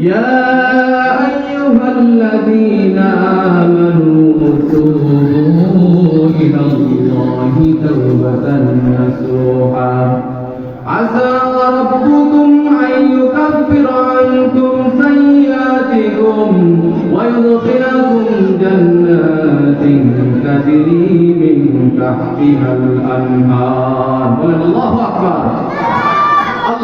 يا أيها الذين آمنوا توبوا إلى الله توبة نصوحا. عسى ربكم أن يكفر عنكم سيئاتكم ويدخلكم جنات تجري من تحتها الأنهار. الله أكبر.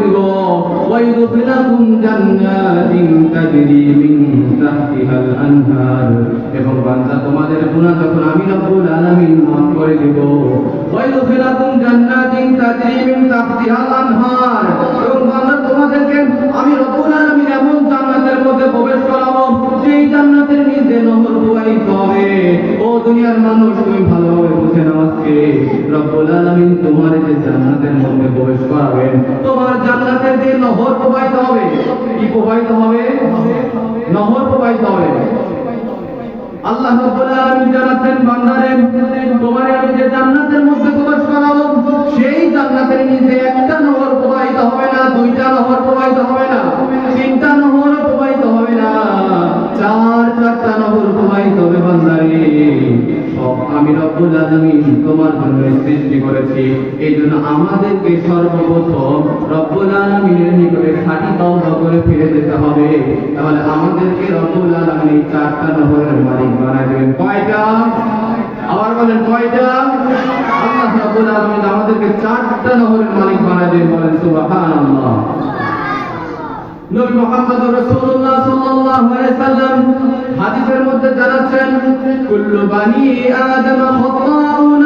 দিব। ওয়াইদখিলাকুম জান্নাতিন তাজরি মিন তাহতিহাল আনহার এবং বান্দা, তোমাদের গুনাহ যখন আমি রব্বুল আলামিন মাফ করে দেব ওয়াইদখিলাকুম জান্নাতিন তাজরি মিন তাহতিহাল আনহার এবং বান্দা, তোমাদেরকে আমি রব্বুল আলামিন এমন জান্নাতের মধ্যে প্রবেশ করাবো, যেই জান্নাতের নিচে নহর প্রবাহিত হবে ও দুনিয়ার মানুষ, তুমি ভালোভাবে বুঝে নাও আজকে। রব্বুল আলামিন তোমার যে জান্নাতের মধ্যে প্রবেশ করাবেন, তোমার জান্নাতের যে নহর প্রবাহিত হবে, কি প্রবাহিত হবে? নহর প্রবাহিত হবে। আল্লাহ রাব্বুল আলামিন জানাচ্ছেন, বান্দারে, তোমারে আমি যে জান্নাতের মধ্যে প্রবেশ করাবো সেই জান্নাতের নিচে একটা নহর প্রবাহিত হবে না, দুইটা নহর প্রবাহিত তোমার জন্য সৃষ্টি করেছি। এই জন্য আমাদেরকে সর্বপ্রথম রব্বুল আলামিনের নিকটে খাঁটি তওবা করে ফিরে যেতে হবে। তাহলে আমাদেরকে রব্বুল আলামিন চারটা নহরের মালিক বানায় দেবেন কয়টা? আবার বলেন, কয়টা? আল্লাহ রব্বুল আলামিন আমাদেরকে চারটা নহরের মালিক বানায় দেবেন বলেন, সুবহানাল্লাহ। হাদিসের মধ্যে জানাচ্ছেন, কুল্লু বানি আদম খাত্তাউন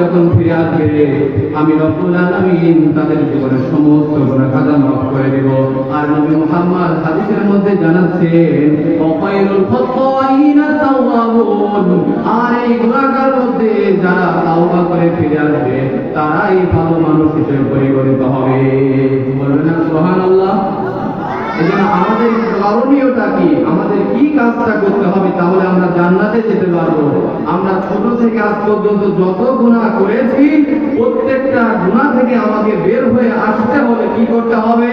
যখন ফিরে আসবে, আমি রব্বুল আলামিন তাদের জীবনের সমস্ত গুনাহ খাতা মাফ করে দেব। আর নবী মুহাম্মদ হাদিসের মধ্যে জানাচ্ছেন ওয়াকাইরুল খাত্তাইনা তাওয়াবুন। আর এই গুনাহগার মধ্যে যারা তাওবা করে ফিরে আসবে, তারাই ভালো মানুষ হিসেবে পরিগণিত হবে। বলবেন সুবহানাল্লাহ? এজন্য আমাদের করণীয়টা কি? আমাদের কি কাজটা করতে হবে তাহলে আমরা জান্নাতে যেতে পারব। আমরা ছোট থেকে আজ পর্যন্ত যত গুণা করেছি, প্রত্যেকটা গুণা থেকে আমাকে বের হয়ে আসতে হবে। কি করতে হবে?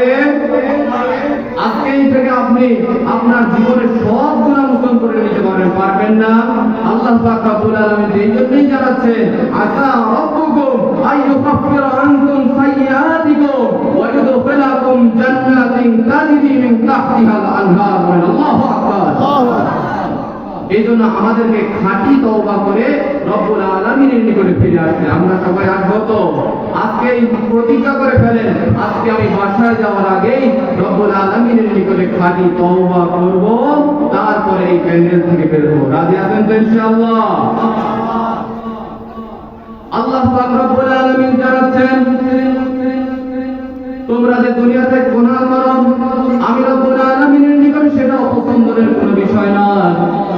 আজকেই থেকে আপনি আপনার জীবনের সব গুণা মোচন করে নিতে পারবেন পারবেন না। আল্লাহ পাক রব্বুল আলামিন এই জন্যই জানাচ্ছে আসা রব্বুকুম আইয়ুকাফিরা আনকুম সাইয়্যাতিকুম ওয়া ইউদখিলাকুম জান্নাতিন তাজরি মিন তাহতিহাল আনহার। আল্লাহু আকবার। এই জন্য আমাদেরকে খাঁটি তওবা করে রব্বুল আলামিনের নিকটে ফিরে আসতে আমরা সবাই আসব তো? আজকে প্রতিজ্ঞা করে ফেলেন। আজকে আমি বাসায় যাওয়ার আগেই রব্বুল আলামিনের নিকটে খালি তওবা করব, তারপরে এই প্যান্ডেল থেকে বেরোবো রাজি আছেন তো ইনশাআল্লাহ? আল্লাহ পাক রব্বুল আলামিন জানাচ্ছেন তোমরা যে দুনিয়াতে গুনাহ করো, আমি রব্বুল আলামিনের নিকট সেটা অপছন্দের কোনো বিষয় না।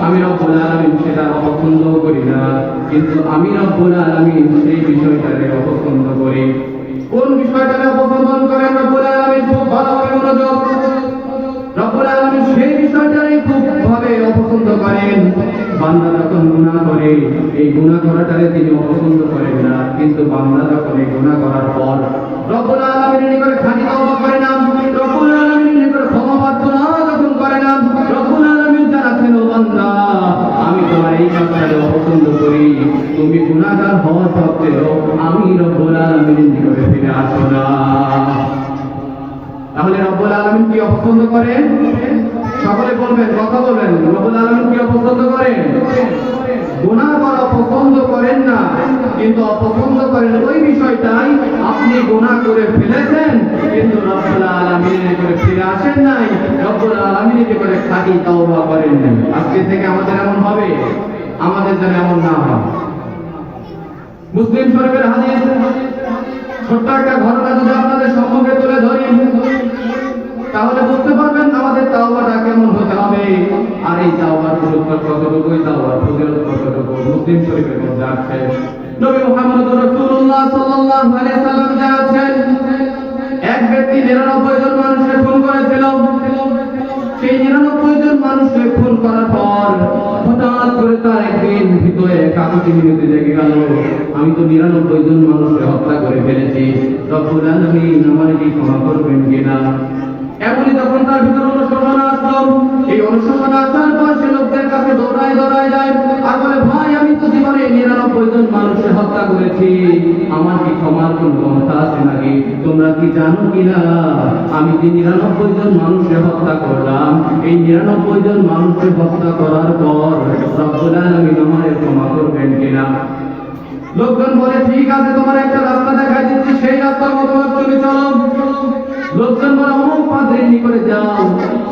আমি রব্বুল আলামিন সেটা অপছন্দ করি না। কিন্তু আমি রব্বুল আলামিন সেই বিষয়টাকে অপছন্দ করি। কোন বিষয়টাকে অপছন্দ করেন রব্বুল আলামিন? খুব ভালোভাবে মনোযোগ। রব্বুল আলামিন সেই বিষয়টারই খুব ভাবে অপছন্দ করেন। বান্দা যখন গুনাহ করে, এই গুনাহ করাটারে তিনি অপছন্দ করেন না। কিন্তু বান্দা যখন এই গুনাহ করার পর রব্বুল আলামিনের নিকটে খাঁটি তওবা করে না রব্বুল আলামিনের নিকটে ক্ষমা প্রার্থনা যখন করে না রব্বুল আলামিন জানাচ্ছেন ও বান্দা, আমি তোমার এই কাজটাকে অপছন্দ করি। তুমি গুনাহগার হওয়া সত্ত্বেও আমি রব্বুল আলামিনের নিকটে ফিরে আসো না। তাহলে রব্বুল আলামিন কি অপছন্দ করেন সকলে বলবেন, কথা বলবেন। রব্বুল আলামিন কি অপছন্দ করেন গুনাহ করা করেন না। কিন্তু অপছন্দ করেন ওই বিষয়টাই আপনি গুনাহ করে ফেলেছেন, কিন্তু করে ফিরে আসেন নাই। করে তওবা করেন নাই। আজকে থেকে আমাদের এমন হবে, আমাদের যেন এমন না হয়। মুসলিম শরীফের হাদিস, ছোট্ট একটা ঘটনা যদি আপনাদের সম্মুখে তুলে ধরি। তাহলে বুঝতে পারবেন আমাদের তাওবাটা কেমন হতে হবে? আর এই তাওবার গুরুত্ব কতটুকু? এই তাওবার ফজিলত কতটুকু? মুসলিম শরীফের মধ্যে আছে। নবী মুহাম্মদ রাসূলুল্লাহ সাল্লাল্লাহু আলাইহি সাল্লাম জানাচ্ছেন এক ব্যক্তি 99 জন মানুষকে খুন করেছিল। সেই 99 জন মানুষকে খুন করার পর হঠাৎ করে তার একদিন ভিতরে কাকুতি মিনতি লেগে গেল? আমি তো 99 জন মানুষকে হত্যা করে ফেলেছি। রব্বুল আলামিন কি ক্ষমা করবেন কিনা? এমনই তখন তার ভিতরে অনুশোচনা আসলো। এই অনুশোচনা আসার পর সে লোকদের কাছে দৌড়ায় দৌড়ায় যায়। আর বলে, ভাই, আমি তো জীবনে নিরানব্বই জন মানুষের হত্যা করেছি। আমার কি ক্ষমার কোন পন্থা আছে নাকি? তোমরা কি জানো কিনা? আমি যে নিরানব্বই জন মানুষের হত্যা করলাম, এই নিরানব্বই জন মানুষের হত্যা করার পর রব্বুল আলামিন আমারে ক্ষমা করবেন কিনা? লোকজন বলে, ঠিক আছে, তোমার একটা রাস্তা দেখাই দিচ্ছি। সেই রাস্তার মতো তুমি চলো। লোকজন বলে অমুক পাদ্রির নিকটে যাও।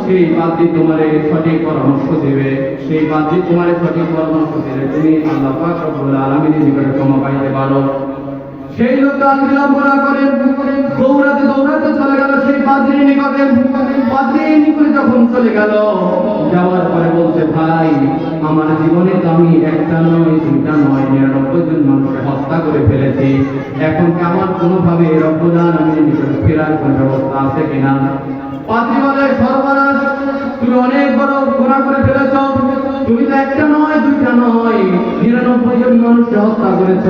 সেই পাদ্রি তোমার সঠিক পরামর্শ দেবে। সেই পাদ্রি তোমার সঠিক পরামর্শ দিলে তুমি আল্লাহ পাক রব্বুল আলামিনের নিকটে ক্ষমা পাইতে পারো। সেই লোক কাল বিলম্ব না করে দৌড়াতে দৌড়াতে চলে গেল সেই পাদ্রির নিকটে। পাদ্রির নিকটে যখন চলে গেল, যাওয়ার পরে বলছে, ভাই, আমার জীবনে তো আমি একটা নয়, দুইটা নয়, নিরানব্বই হত্যা করে ফেলেছি। এখন কি আমার কোনোভাবে আলামিনের নিকটে ফেরার কোনো ব্যবস্থা আছে কিনা? পাদ্রি সর্বনাশ, তুমি অনেক বড় গুনাহ করে ফেলেছ। তুমি তো একটা নয়, দুইটা নয়, নিরানব্বই জন মানুষকে হত্যা করেছ।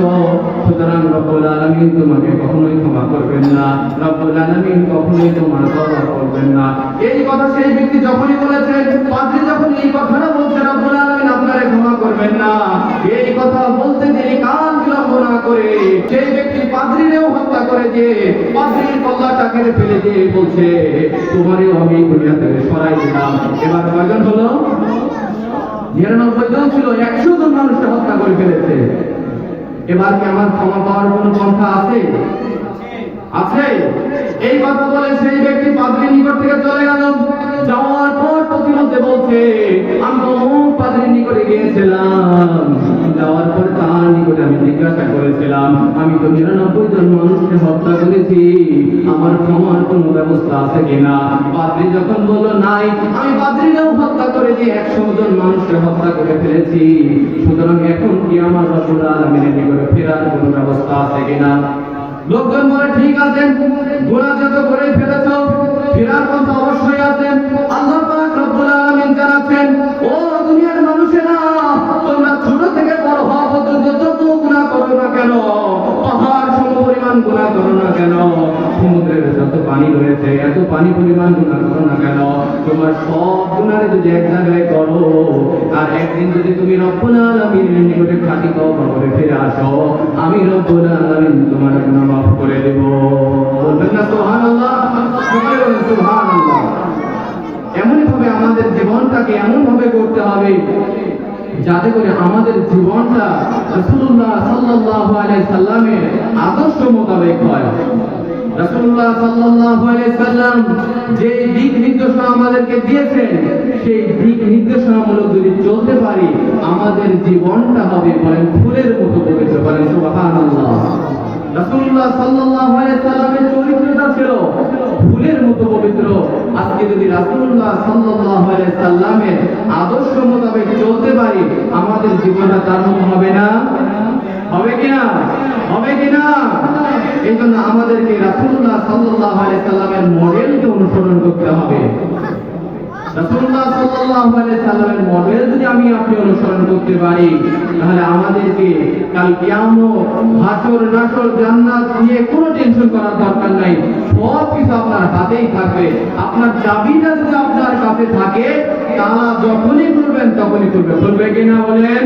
সুতরাং রব্বুল আলামিন তোমাকে কখনোই ক্ষমা করবেন না। রব্বুল আলামিন কখনোই তোমার ক্ষমা করবেন না। এই কথা সেই ব্যক্তি যখনই বলেছেন পাদ্রী যখন এই কথাটা বলছে রব্বুল আলামিন আপনারে ক্ষমা করবেন না। এই কথা বলতে তিনি কান বিলম্ব করে সেই ব্যক্তি পাদ্রীরেও হত্যা করে দিয়ে পাদ্রীর কল্লাটা কেটে ফেলে দিয়ে বলছে, তোমারও আমি দুনিয়া থেকে সরাই দিলাম। এবার কয়জন হলো? নিরানব্বই জন ছিল, একশো জন মানুষকে হত্যা করে ফেলেছে। এবার কি আমার ক্ষমা পাওয়ার কোনো পন্থা আছে? আছে। এই কথা বলে সেই ব্যক্তি পাদ্রীর নিকট থেকে চলে গেল। যাওয়ার পর প্রতিমধ্যে বলছে, আমি পাদ্রীর নিকটে গিয়েছিলাম। যাওয়ার পর তার নিকটে আমি জিজ্ঞাসা করেছিলাম, আমি তো নিরানব্বই জন মানুষকে হত্যা করেছি। আমার ক্ষমার কোনো ব্যবস্থা আছে কিনা? পাদ্রী যখন বলল, নাই, আমি পাদ্রীরাও হত্যা করে দিয়ে একশো জন মানুষকে হত্যা করে ফেলেছি। সুতরাং এখন কি আমার রসুল আলমিনের নিকটে ফেরার কোনো ব্যবস্থা আছে কিনা? লোকজন বলে, ঠিক আছে গোনা যত করে ফেলেছ ফেরার পথ অবশ্যই আছে। আল্লাহ পাক রব্বুল আলামিন জানাচ্ছেন, ও দুনিয়ার মানুষেরা, তোমরা ছোট থেকে বড় হওয়া পর্যন্ত যত গুনাহ করো না কেন? পরিমাণ গুনাহ করো না কেন? সমুদ্রের যত পানি রয়েছে, এত পানি পরিমাণ গুনাহ করো না কেন? তোমার সব গুনাহে যদি এক জায়গায় করো, আর একদিন যদি তুমি রব্বুল আলামিনের নিকটে খাঁটি করে ফিরে আসো, আমি রব্বুল আলামিন তোমার গুনাহ মাফ করে দেব। বলবেন না বলেন, সুবহানাল্লাহ। এমনই ভাবে আমাদের জীবনটাকে এমন ভাবে করতে হবে যাতে করে আমাদের জীবনটা রাসূলুল্লাহ সাল্লাল্লাহু আলাইহি সাল্লামের আদর্শ মোতাবেক হয়। রাসূলুল্লাহ সাল্লাল্লাহু আলাইহি সাল্লাম যে দিক নির্দেশনা আমাদেরকে দিয়েছেন, সেই দিক নির্দেশনামূলক যদি চলতে পারি, আমাদের জীবনটা হবে বলেন ফুলের মতো পবিত্র বলেন সুবহানাল্লাহ। রাসূলুল্লাহ সাল্লাল্লাহু আলাইহি সাল্লামের চরিত্রটা ছিল মতো পবিত্র। আজকে যদি রাসূলুল্লাহ সাল্লাল্লাহু আলাইহি সাল্লামের আদর্শ মোতাবেক চলতে পারি, আমাদের জীবনটা মতো হবে না? হবে কিনা? হবে কিনা? এই জন্য আমাদেরকে রাসূলুল্লাহ সাল্লাল্লাহু আলাইহি সাল্লামের মডেলকে অনুসরণ করতে হবে। আমাদেরকে কাল কিয়ামত টেনশন করার দরকার নাই। আপনার হাতেই থাকবে। আপনার চাবিটা যদি আপনার কাছে থাকে তারা যখনই করবেন তখনই করবে করবে কিনা বলেন?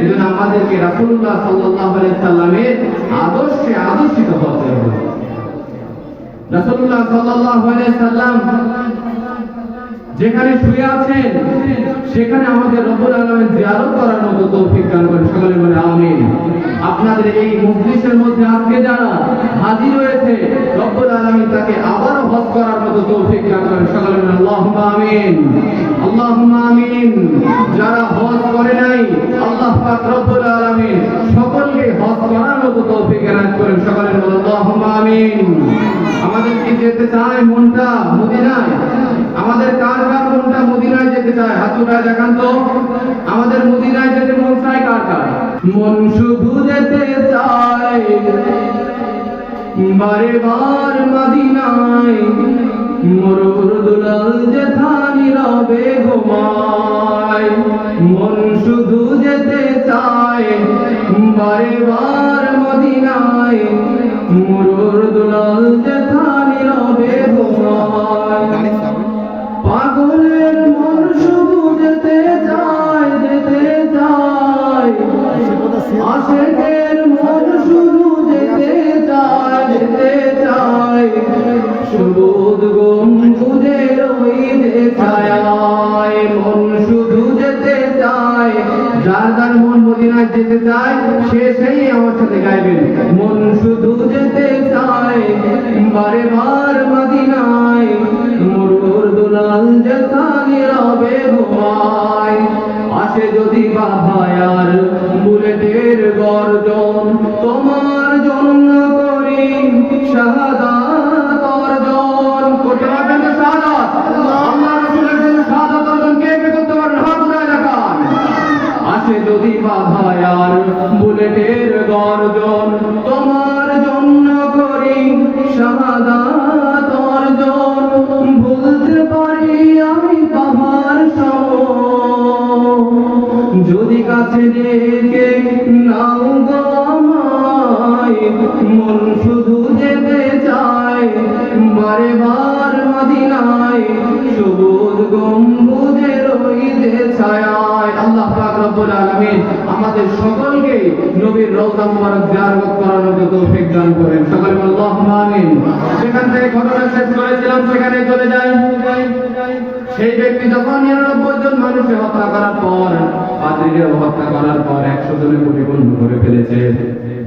এজন্য আমাদেরকে রাসূলুল্লাহ সাল্লাল্লাহু আলাইহি সাল্লামের আদর্শে আদর্শিত হতে হবে রাসূলুল্লাহ সাল্লাল্লাহু আলাইহি সাল্লাম যেখানে শুয়ে আছেন সেখানে আমাদের রব্বুল আলামিন জিয়ারত করার মতো তৌফিক দান করেন। সকলে বলে আমিন। আপনাদের এই মজলিসের মধ্যে আজকে যারা হাজির হয়েছে, রব্বুল আলামিন তাকে আবারও হজ করার মতো তৌফিক দান করেন। সকলে বলে আল্লাহুম্মা আমিন। আল্লাহুম্মা আমিন। যারা হজ করে নাই, আল্লাহ পাক রব্বুল আলামিন সকলকে হজ করার মতো তৌফিক এনায়েত করেন। সকলে বলে আল্লাহুম্মা আমিন। আমাদের কি যেতে চায় মনটা? মদিনায়? আমাদের কার কার মনটা মদিনায় যেতে চায় হাত উঠায় দেখান তো আমাদের মদিনায় যেতে মন চায় কার কার? মন শুধু যেতে চায়। বারে বার মদিনায় মরুর দুলাল যে থানি রবে ঘুমায়। মন শুধু সে সেই আমার সাথে গাইবেন মন শুধু যেতে চায়, বারে বার মদিনায়। মরুর দুলাল যেথা নীরবে ঘুমায়। আসে যদি বাভায়ার বুলেটের গর্জন, তোমার জন্য করি শাহাদাত। বুলেটের গর্জন সেই ব্যক্তি যখন নিরানব্বই জন মানুষকে হত্যা করার পর পাত্রীকে হত্যা করার পর একশো জনে পরিপূর্ণ করে ফেলেছে।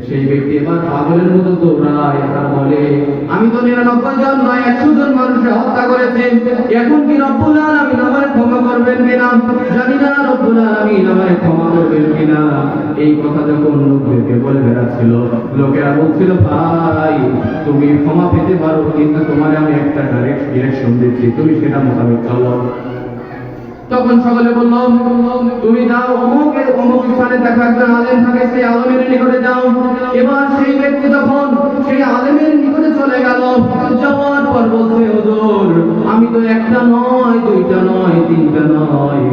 সেই ব্যক্তি এবার পাগলের মতো দৌড়ায় আর বলে, আমি তো নিরানব্বই জন নয়, একশো জন মানুষকে হত্যা করেছি। এখন কি রব্বুল আলামিন আমারে ক্ষমা করবেন কিনা? জানি না রব্বুল আলামিন আমারে ক্ষমা করবেন কিনা। এই কথা যখন লোকদেরকে বলে বেড়াচ্ছিল, লোকেরা বলছিল, ভাই, তুমি ক্ষমা পেতে পারো, কিন্তু তোমার আমি একটা ডাইরেক্ট ডিরেকশন দিচ্ছি। তুমি সেটা মোতাবেক চলো। তখন সকলে বলল, তুমি যাও, অমুক অমুক স্থানে দেখো একজন আলেম থাকে সেই আলেমের নিকটে যাও। এবার সেই ব্যক্তি যখন সেই আলেমের নিকটে চলে গেল। যাওয়ার পর বলছে, হুজুর, আমি তো একটা নয়, দুইটা নয়, তিনটা নয়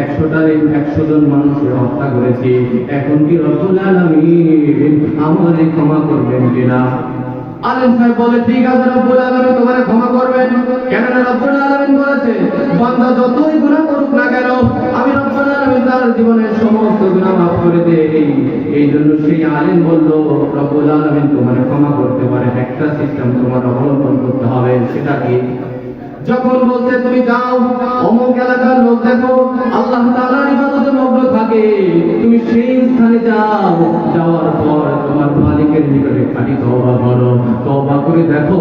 একশোটা একশো জন মানুষের হত্যা করেছি। এখন কি রব্বুল আলামিন আমারে ক্ষমা করবেন কিনা? আলেম সাহেব বলে, ঠিক আছে, রব্বুল আলামিন, তোমারে ক্ষমা করবেন। কেননা রব্বুল আলামিন বলেছে, বান্দা যতই গুনাহ করুক না কেন, আমি রব্বুল আলামিন তার জীবনের সমস্ত গুনাহ মাফ করে দেই। এই জন্য সেই আলেম বলল, রব্বুল আলামিন, তোমারে ক্ষমা করতে পারে একটা সিস্টেম তোমার অবলম্বন করতে হবে, সেটা কি? যখন বলতে তুমি যাও, অমুক এলাকার লোক দেখো, আল্লাহ তাআলার ইবাদতে মগ্ন থাকে। তুমি সেই স্থানে যাও, যাওয়ার পর তোমার মালিকের নিকটে খালি তওবা করো। তওবা করে দেখো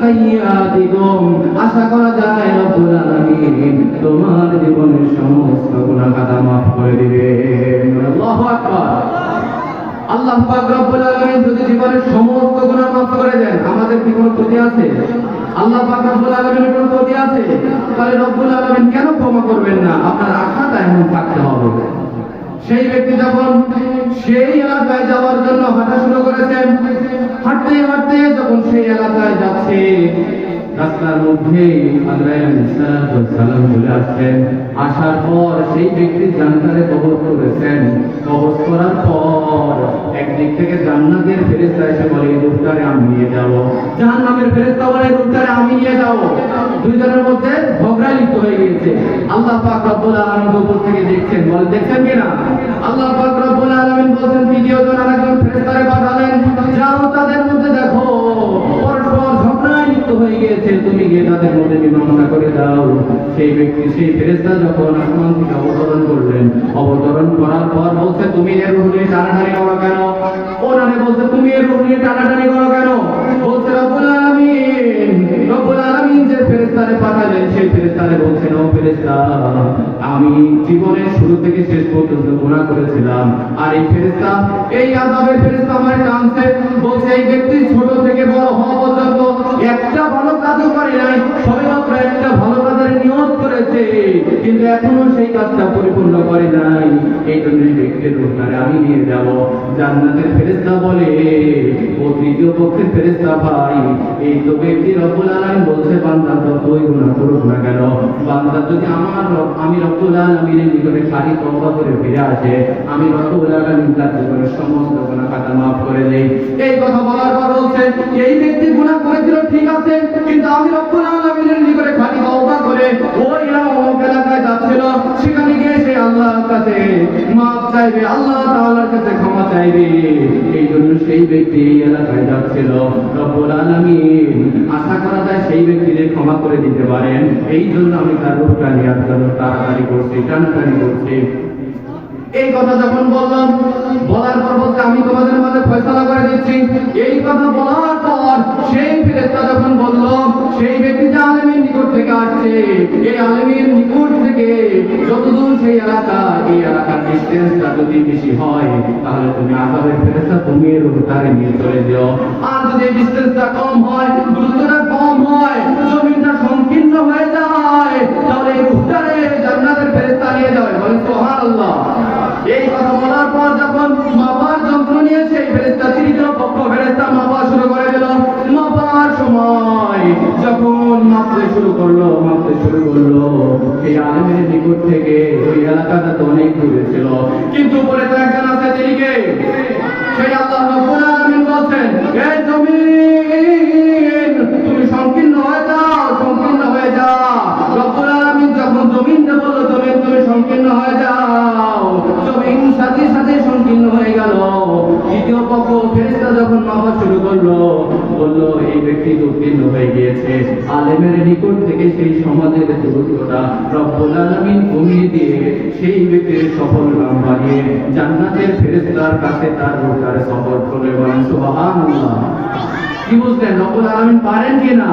সাইয়্যাতিকুম। আশা করা যায় রব্বুল আলামিন তোমার জীবনের সমস্ত গুনাহ মাফ করে দিবে আল্লাহু আকবার। আল্লাহ পাক রব্বুল আলামিন যদি জীবনের সমস্ত গুনাহ মাফ করে দেন, আমাদের কি কোনো ক্ষতি আছে? আল্লাহ পাক রব্বুল আলামিনের কোনো ক্ষতি আছে? তাহলে রব্বুল আলামিন কেন ক্ষমা করবেন না? আপনার আশাটা এমন থাকতে হবে। সেই ব্যক্তি যখন সেই এলাকায় যাওয়ার জন্য হাঁটা শুরু করেছেন, হাঁটতে হাঁটতে যখন সেই এলাকায় যাচ্ছে রাস্তার মধ্যে চলে আসছেন। আসার পর সেই ব্যক্তি জান্নাতে কবজ করেছেন। কবজ করার পর একদিক থেকে জান্নাতের ফেরেশতা এসে বলে, এই রূপটারে আমি নিয়ে যাব। জাহান্নামের ফেরেশতা বলে এই রূপটারে আমি নিয়ে যাব। দুইজনের মধ্যে ঝগড়া লিপ্ত হয়ে গিয়েছে। আল্লাহ পাক রব্বুল আলামিন উপর থেকে দেখছেন। বলে, দেখছেন কিনা আল্লাহ পাক রব্বুল আলামিন বলেন তৃতীয় জন আরেকজন ফেরেশতারে পাঠালেন। যাও তাদের মধ্যে দেখো। হয়ে গিয়েছে, তুমি গিয়ে তাদের মধ্যে মীমাংসা করে দাও। সেই ব্যক্তি, সেই ফেরেস্তা যখন আসমান থেকে অবতরণ করলেন, অবতরণ করার পর বলছে, তুমি এর রূপ নিয়ে টানাটানি করো কেন? ওনারে বলছে, তুমি এর রূপ নিয়ে টানাটানি করো কেন? বলছে, রব্বুল ফেরেস্তারে পাঠালেন, সেই ফেরেস্তারে বলছেন, ও ফেরেস্তা আমি জীবনের শুরু থেকে শেষ পর্যন্ত গুণা করেছিলাম। আর এই ফেরেস্তা এই আজাবের ফেরেস্তা আমার টানছে, বলছে, এই ব্যক্তি ছোট থেকে বড় হওয়া পর্যন্ত একটা ভালো কাজও করে নাই, সবেমাত্র একটা ভালো কাজের নিয়ত করেছে, কিন্তু এখনও সেই কাজটা পরিপূর্ণ করে নাই। এই জন্য ব্যক্তির রূপটারে আমি নিয়ে যাব। জান্নাতের ফেরেস্তা বলে, ও তৃতীয় পক্ষের ফেরেস্তা ভাই, এই তো ব্যক্তি রব্বুল আলামিন বলছে, বান্দা যতই গুনাহ করুক না কেন, বান্দা যদি আমার আমি রব্বুল আলামিনের নিকটে খালি তওবা করে ফিরে আসে, আমি রব্বুল আলামিন তার জীবনের সমস্ত গুনাহ খাতা মাফ করে দেই। এই কথা বলার পর বলছে, এই ব্যক্তি গুনাহ করেছিল, ঠিক আছে, কিন্তু আমি রব্বুল আলামিনের নিকটে করে ওই অমুক এলাকায় যাচ্ছিল। সেখানে গিয়ে সে আল্লাহর কাছে মাফ চাইবে। আল্লাহ তাআলার কাছে ক্ষমা চাইবে। এই জন্য সেই ব্যক্তি এই এলাকায় যাচ্ছিল। রব্বুল আলামিন, আশা করা যায় সেই ব্যক্তিকে ক্ষমা করে দিতে পারেন। এই জন্য আমি তার রূপটা নিয়ে তাড়াতাড়ি করছি, টানাটানি করছি। এই কথা যখন বললাম, বলার পর বলতে আমি তোমাদের মাঝে ফয়সালা করে দিচ্ছি। এই কথা বলার জমিনটা সংকীর্ণ হয়ে যায় তাহলে এই বলার পর যখন যন্ত্র নিয়েছে পক্ষ ফেরেস্তা মাপা যখন মাপতে শুরু করল মাপতে শুরু করল, এই আলমের নিকট থেকে ওই এলাকাটা তো অনেক দূরে ছিল। কিন্তু উপরে তো একজন আছে তিনিকে সেই আল্লাহ রব্বুল আলামিন জমিন, তুমি সংকীর্ণ হয়ে যাও, সংকীর্ণ হয়ে যাও। রব্বুল আলামিন যখন জমিনটা বলল, জমিন, তুমি সংকীর্ণ হয়ে যাও। জমিন সাথে সাথে সংকীর্ণ হয়ে গেল। দ্বিতীয় পক্ষ ফেরেশতা যখন মাপা শুরু করল বলল এই ব্যক্তি উত্তীর্ণ হয়ে গিয়েছে। আলেমের নিকট থেকে সেই সমাজের দূরত্বটা রব্বুল আলমিন কমিয়ে দিয়ে সেই ব্যক্তির সফল নাম বানিয়ে জান্নাতের ফেরেস্তার কাছে তার রোজার সফর করে বলেন সুবাহ কি বুঝলেন রব্বুল আলমিন পারেন কি না?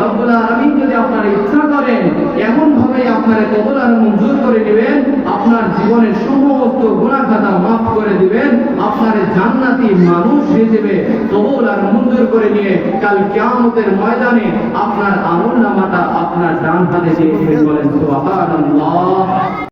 রব্বুল আলামিন যদি আপনার ইচ্ছা করেন এমন ভাবে আপনার কবুল আর মঞ্জুর করে দিবেন, আপনার জীবনের সমস্ত গুনাহ খাতা মাফ করে দিবেন, আপনার জান্নাতি মানুষ হিসেবে কবুল আর মঞ্জুর করে নিয়ে কাল কিয়ামতের ময়দানে আপনার আমল নামাটা আপনার ডান হাতে দিয়ে বলেন সুবহানাল্লাহ।